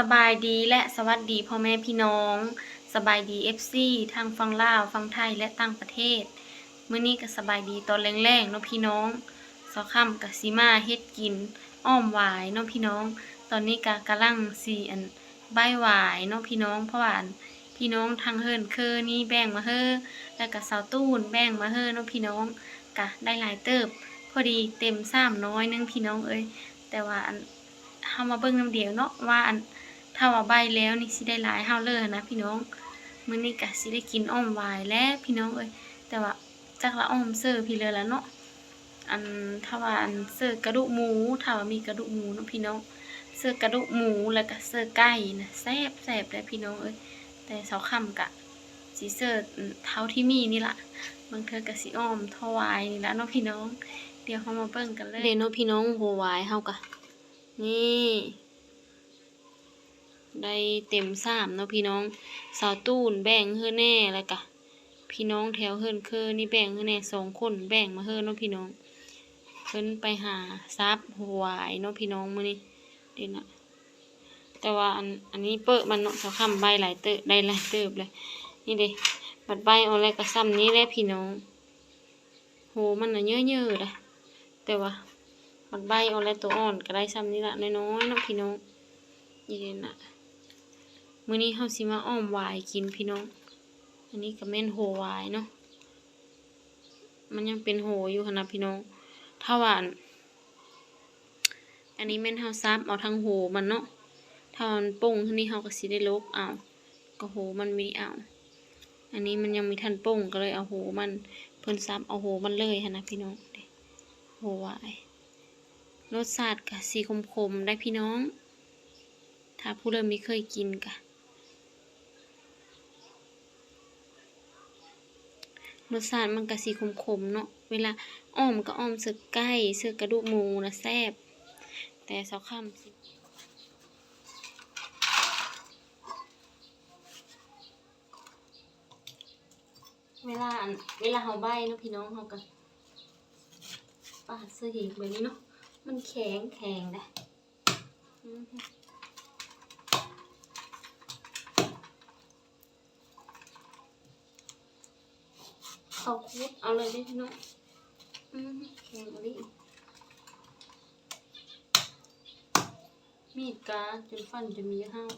สบายดีและสวัสดีพ่อแม่พี่น้อง สบายดี FC ทางฝั่งลาวฝั่งไทยและต่างประเทศมื้อนี้ก็สบายดีตอนแรงๆเนาะพี่น้องสาค่ำกับซีมาเฮ็ดกิน อ้อมหวายเนาะพี่น้อง ตอนนี้ก็กำลังสีอันใบหวายเนาะพี่น้องเพราะว่านพี่น้องทางเฮิรนเคอนี่แบ่งมาเฮอแล้วก็สาวตูนแบ่งมาเฮอเนาะพี่น้องก็ได้หลายเติบ พอดีเต็มซ้ำน้อยนึงพี่น้องเอ้ยแต่ว่าอันเฮามาเบิ่งน้ำเดียวเนาะว่าอัน ถ้าว่าใบแล้วนี่สิได้หลายเฮาเลยนะพี่น้องมื้อนี้ก็สิได้กินอ้อมวายแล้วพี่น้องเอ้ยแต่ว่าจักละอ้อมเสิร์ฟพี่เลยแล้วเนาะอันถ้าว่าอันเสิร์ฟกระดูกหมูถ้าว่ามีกระดูกหมูเนาะพี่น้องเสิร์ฟกระดูกหมูแล้วก็เสิร์ฟไก่นะแซ่บแซ่บเลยพี่น้องเอ้ยแต่เสาค่ำกะสิเสิร์ฟเท่าที่มีนี่ล่ะบางเทื่อก็สิอ้อมถวายนี่ละเนาะพี่น้อง เดี๋ยวเฮามาเบิ่งกันเลยเด้เนาะพี่น้องโหวายเฮากะนี่ ได้เต็มสามเนาะพี่น้องสาวตูนแบ่งเฮือแน่แล้วกะพี่น้องแถวเฮิรนเคอนี่แบ่งเฮือแน่สองคนแบ่งมาเฮือเนาะพี่น้องเพิ่นไปหาซับหวายเนาะพี่น้องมื้อนี้เด่นอะแต่ว่าอันอันนี้เปิดมันเนาะสาวคำใบหลายเติบได้หลายเติบเลย นี่เด้บัดใบเอาแล้วก็ซ้ำนี้แหละพี่น้องโหมันน่ะเยอะๆเลยแต่ว่ามันใบเอาแล้วตัวอ่อนก็ได้ซ้ำนี่ละน้อยๆเนาะพี่น้องนี่เด่นอะ มื้อนี้เฮาสิมาอ้อมวายกินพี่น้อง อันนี้ก็แม่นโหวายเนาะ มันยังเป็นโหอยู่หั่นนะพี่น้อง ถ้าว่าอันอันนี้แม่นเฮาซับเอาทั้งโหมันเนาะ ถ้ามันป่งทีนี้เฮาก็สิได้ลบเอา ก็โหมันไม่ได้เอา อันนี้มันยังมีทันป่งก็เลยเอาโหมันเพิ่นซับเอาโหมันเลยหั่นนะพี่น้องโหวายรสชาติกะสีคมๆได้พี่น้อง ถ้าผู้เริ่มไม่เคยกินกะ รสชาติมันกะสีคมๆเนาะเวลาอ้อมก็อ้อมเสือไก่เสือกระดูกหมูนะแซ่บแต่เสาค่ำสิเวลาเวลาเฮาใบเนาะพี่น้องเฮาก็ปาดเสื้อหีบแบบนี้เนาะมันแข็งแข็งนะอือฮึ เอาคุดเอาเลยได้พี่น้องอือฮึแข็งอะไรมีดกาจนฟันจะมีห้าว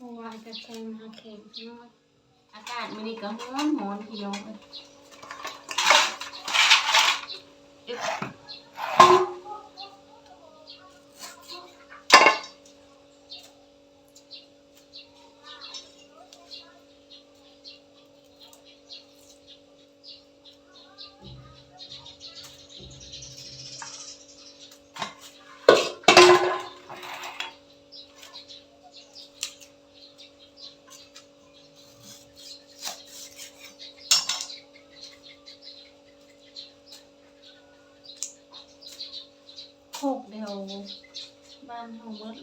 เพราะว่าจะแข็งหาแข็งพี่น้องอากาศมันนี่ก็ร้อนร้อนพี่น้อง เดียวบ้านเฮาเบิด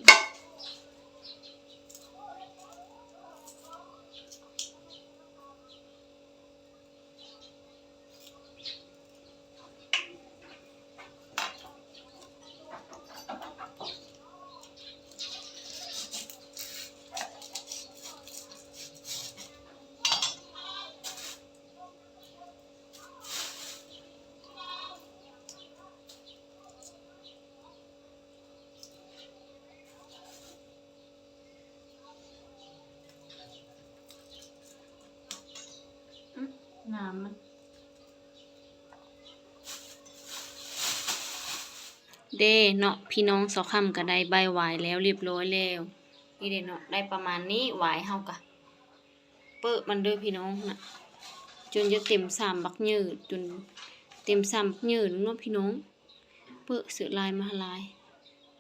เด้เนาะพี่น้องสอคำก็ได้ใบหวายแล้วเรียบร้อยแล้วนี่เด้เนาะได้ประมาณนี้หวายเฮากะเปิดมันเด้อพี่น้องนะจนจะเต็มสามบักยืดจนเต็มสามบักยืดเนาะพี่น้อง เปิดเสือลายมาลาย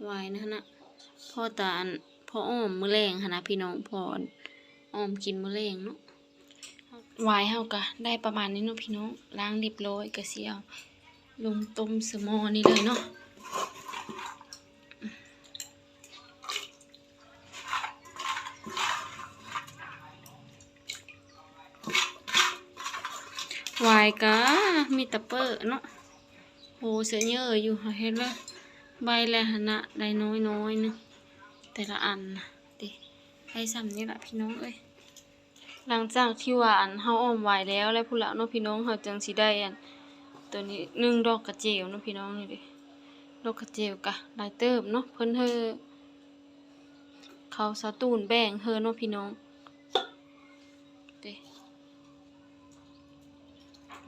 หวายนะนะพ่อตาพ่ออ้อมมือแรงหั่นะพี่น้องพ่ออ้อมกินมือแรงเนาะหวายเฮากะได้ประมาณนี้เนาะพี่น้องล้างเรียบร้อยก็สิเอาลงต้มสมอนี่เลยเนาะ วายกะมีตะเปอร์เนาะโหเสือเยอะอยู่เห็นแล้วใบแลหนนะได้น้อยน้อยนึงแต่ละอันนะติให้ซ้ำนี่แหละพี่น้องเอ้ยหลังจากที่ว่าอันเฮาอ้อมไว้แล้วแล้วผู้ละเนาะพี่น้องเฮาจังสิได้อันตัวนี้นึ่งดอกกระเจียวเนาะพี่น้องนี่ดิ ดอกกระเจียวกะลายเติบเนาะเพิ่นเฮอเขาสะตูนแบ่งเฮอเนาะพี่น้องเด้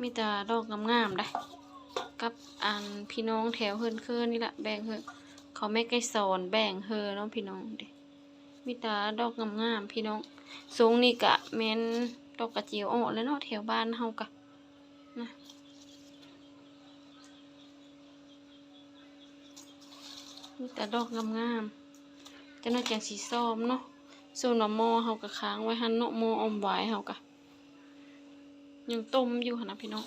มีแต่ดอกงามๆได้กับอันพี่น้องแถวเฮินเคอนี่แหละแบ่งเฮอเขาไม่ไกลสอนแบ่งเฮอเนาะพี่น้องเด้มีแต่ดอกงามๆพี่น้องทรงนี่กะแม่นดอกกระเจียวออกแล้วเนาะแถวบ้านเฮากะ มีแต่ดอกงามๆจังน้อยจังสีส้มเนาะส่วนว่าหม้อเฮากะค้างไว้หันเนาะหม้ออมไว้เฮากะยังต้มอยู่นะพี่น้อง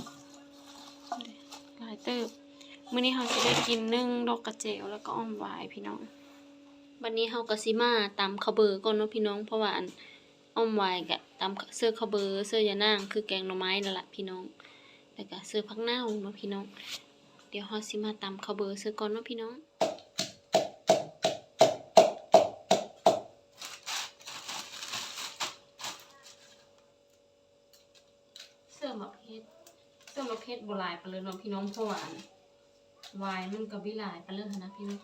หลายเติบมื้อนี้เฮาสิได้กินนึ่งดอกกระเจียวแล้วก็ออมไว้พี่น้องบันนี้เฮาก็สิมาตำข้าเบอร์ก่อนเนาะพี่น้องเพราะว่าอันอ้อมไว้กะตำเสื้อข้าเบอร์เสื้อยานางคือแกงหน่อไม้นั่นแหละพี่น้องแล้วก็เสื้อผักเน่าเนาะพี่น้อง เดี๋ยวเฮาสิมาตำข้าเบอร์เสื้อก่อนเนาะพี่น้อง เสื้อหมักเฮ็ด เฮ็ดบ่หลายปานเลยเนาะพี่น้องเพราะว่าอันวายมันก็บ่หลายปานเลยหั้นนะพี่น้อง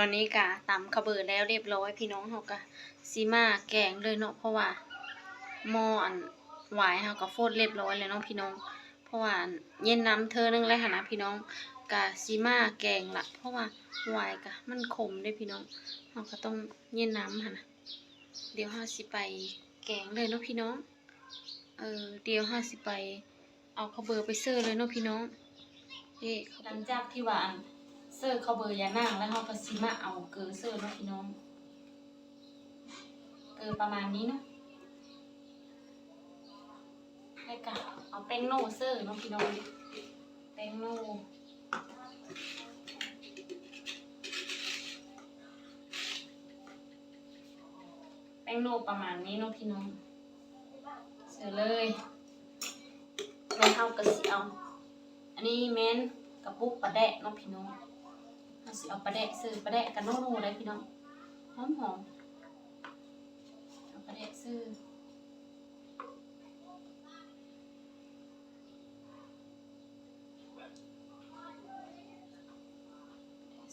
ตอนนี้กะตำข้าวเบอร์แล้วเรียบร้อยพี่น้องเฮากะซีมาแกงเลยเนาะเพราะว่าหม้ออันหวายเฮาก็โฟดเรียบร้อยแล้วเนาะพี่น้อง เพราะว่าเย็นน้ำเธอนึงเลยค่ะนะพี่น้องกะซีมาแกงละเพราะว่าหวายกะมันขมเด้พี่น้องเฮาก็ต้องเย็นน้ำค่ะนะเดี๋ยวเฮาสิไปแกงเลยเนาะพี่น้องเออเดี๋ยวเฮาสิไป เอาข้าวเบอร์ไปเสิร์เลยเนาะพี่น้องเอ๊ะหลังจากที่ว่าน เสื้อเขาเบอร์ยานางแล้วเขาก็ซิมาเอาเกลือเสื้อเนาะพี่น้อง เกลือประมาณนี้เนาะแล้วก็เอาแป้งโน่เสื้อเนาะพี่น้อง แป้งโน่แป้งโน่ประมาณนี้เนาะพี่น้อง เสื้อเลยแล้วเขาก็สิเอาอันนี้แมนกระปุกปลาแดะเนาะพี่น้อง เราสิเอาปลาแดะซื้อปลาแดะกันโน่นๆเลยพี่น้องหอมหอมเอาปลาแดะซื้อ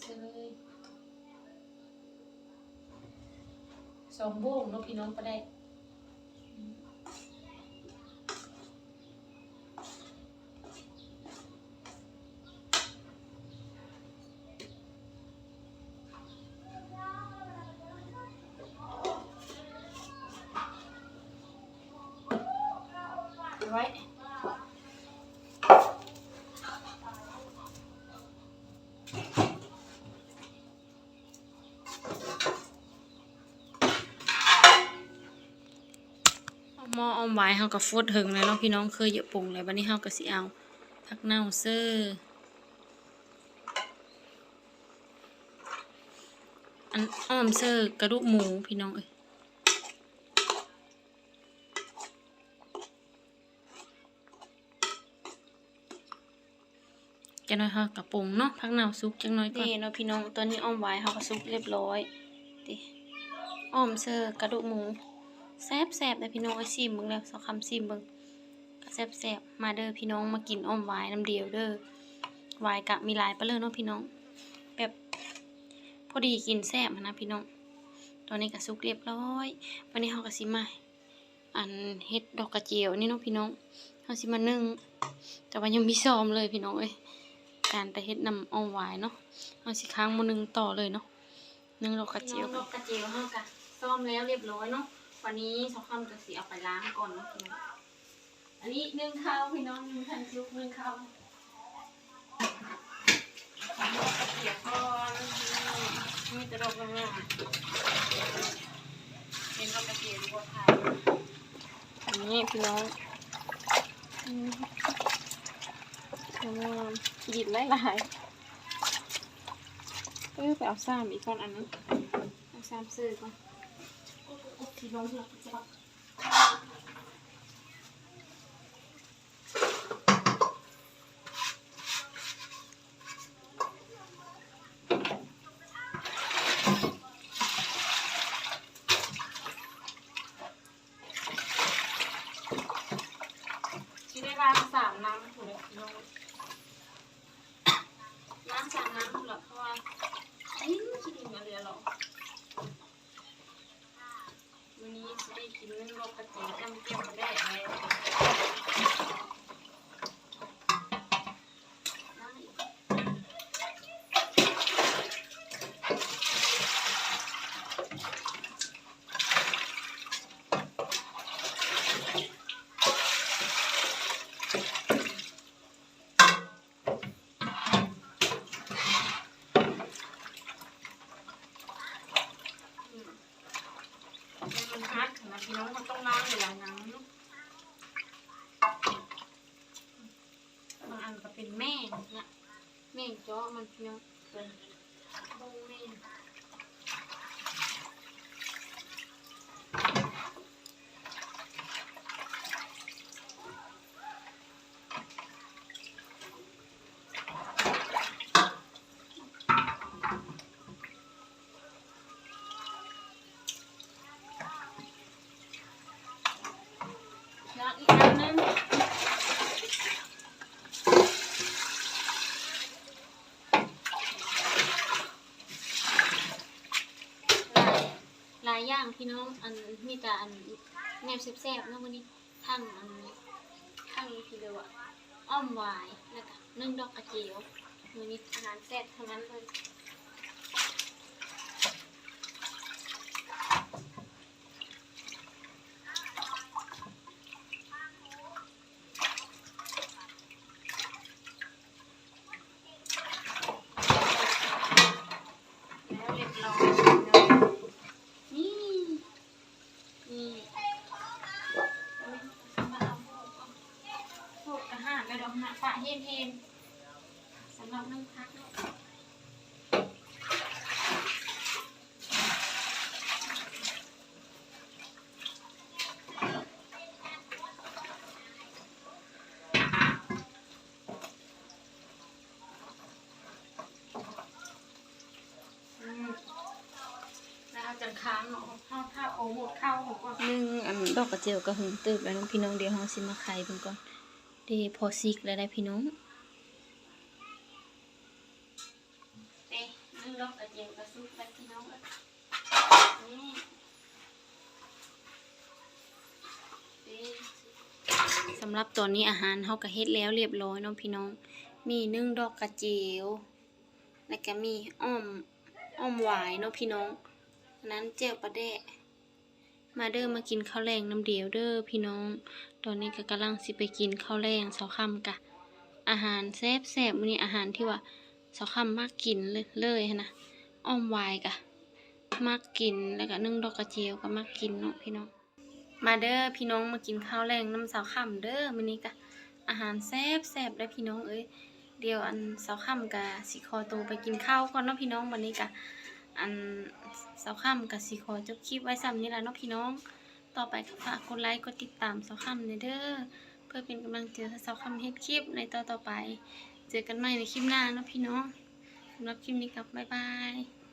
ซื้อสองโบ้งเนาะพี่น้องปลาแดะ ม้อเอาไว้เฮาก็ฟดถึงแล้วเนาะพี่น้องเคยเยอะปรุงแล้วบัดนี้เฮาก็สิเอาผักเน่าเซอร์อันอ้อมเซอร์กระดูกหมูพี่น้องเอ้ยจังน้อยเฮากระปรุงเนาะพักหนาวซุกจังน้อยก่อนนี่เนาะพี่น้องตอนนี้อ้อมไว้เฮาก็ซุกเรียบร้อยติอ้อมเซอร์กระดูกหมู แซ่บแซ่บๆเลยพี่น้องไอซิมเบิ่งแล้วสักคำซิมเบิ่งก็แซ่บแซ่บมาเด้อพี่น้องมากินอ้อมไว้น้ำเดียวเด้อไว้กะมีหลายปะเลยเนาะพี่น้อง แบบพอดีกินแซ่บนะพี่น้อง ตอนนี้ก็สุกเรียบร้อย วันนี้เฮาก็สิมาอันเฮ็ดดอกกระเจียวนี่เนาะพี่น้องเฮาสิมานึ่งแต่ว่ายังมีซ้อมเลยพี่น้องเอ้ยการไปเฮ็ดน้ำอ้อมหวายเนาะเฮาสิค้างมื้อนึงต่อเลยเนาะนึ่งดอกกระเจียวดอกกระเจียวเฮาก็ซ้อมแล้วเรียบร้อยเนาะ วันนี้สองคำจะสิเอาไปล้างก่อนเนาะพี่น้องอันนี้นึ่งข้าวพี่น้องนึ่งทันซุกนึ่งข้าวเดี๋ยวก่อนมีต่ดอกงามๆเป็นดอกกระเจียวบัวไทยอันนี้พี่น้องอืมงามหยิบหลายๆเออไปเอาซ้ำอีกก่อนอันนั้นเอาซ้ำซื้อก่อน โหพี่น้องหัวจะ ที่ได้ล้างสามน้ำถูกแล้วพี่น้องล้างสามน้ำถูกแล้วเพราะว่านี่คิดถึงมาเรือหรอกวันนี้จะได้กินนึ่งโลกระจีจำเกี่ยวกับแดดแล้วล้างอีกอืมมันฮัดนะพี่น้องมันต้องล้างเวลาน้ำบางอันก็เป็นแม่งเนี่ยแม่ง จ้อมันพี่น้องเป็นบงแม่ง แล้วอีกอันนึงหลา ย่างพี่น้องอันมีแต่อันแนบแซ่บๆเนาะวันนี้ทั้งอันทั้งพี่เรียว่ะอ้อมวายแล้วก็นึ่งดอกกระเจียววันนี้อาหารแซ่บเท่านั้นเลย แล้วเรียบร้อยนี่นี่มาเอาโขกกระหาแล้วดอกหาปะ เฮนเฮนสำหรับนึ่งพักนะจังค้างเนาะข้าวข้าวโอหมดข้าวหมดก่อนนึ่งอันดอกกระเจียวก็หึงตึบแล้วน้องพี่น้องเดี๋ยวเฮาสิมาไข่เพิ่นก่อน เดีพอซิกแล้วได้พี่น้องเอ๊ะนึ่งดอกกระเจียวกระซุปไปพี่น้องนี่สำหรับตอนนี้อาหารเฮาก็เฮ็ดแล้วเรียบร้อยเน้องพี่น้อง มีนึ่งดอกกระเจียวแล้วก็มีอ้อมอ้อมหวายเนาะพี่น้องนนั้นเจียวปลาแดะมาเด้อมากินข้าวแรงน้ำเดียวเด้อพี่น้อง ตอนนี้ก็กำลังสิไปกินข้าวแรงเสาค่ำกะ อาหารแซ่บแซ่บมื้อนี้อาหารที่ว่าเสาค่ำมากกินเลยเลยนะอ้อมวายกะมากกินแล้วก็นึ่งดอกกระเจียวก็มากกินเนาะพี่น้อง มาเด้อพี่น้องมากินข้าวแรงน้ำสาวค่ำเด้อมื้อนี้กะอาหารแซ่บแซ่บได้พี่น้องเอ้ยเดี๋ยวอันสาวค่ำกะสิขอตัวไปกินข้าวก่อนเนาะพี่น้องวันนี้กะอันสาวค่ำกะสิขอจบคลิปไว้ซ้ำนี้ละเนาะพี่น้อง ต่อไปก็ฝากกดไลค์กดติดตามสาวคำในเด้อเพื่อเป็นกำลังใจให้สาวคำเฮ็ดคลิปในต่อต่อไป เจอกันใหม่ในคลิปหน้าเนาะพี่น้องสำหรับคลิปนี้กับบ๊ายบาย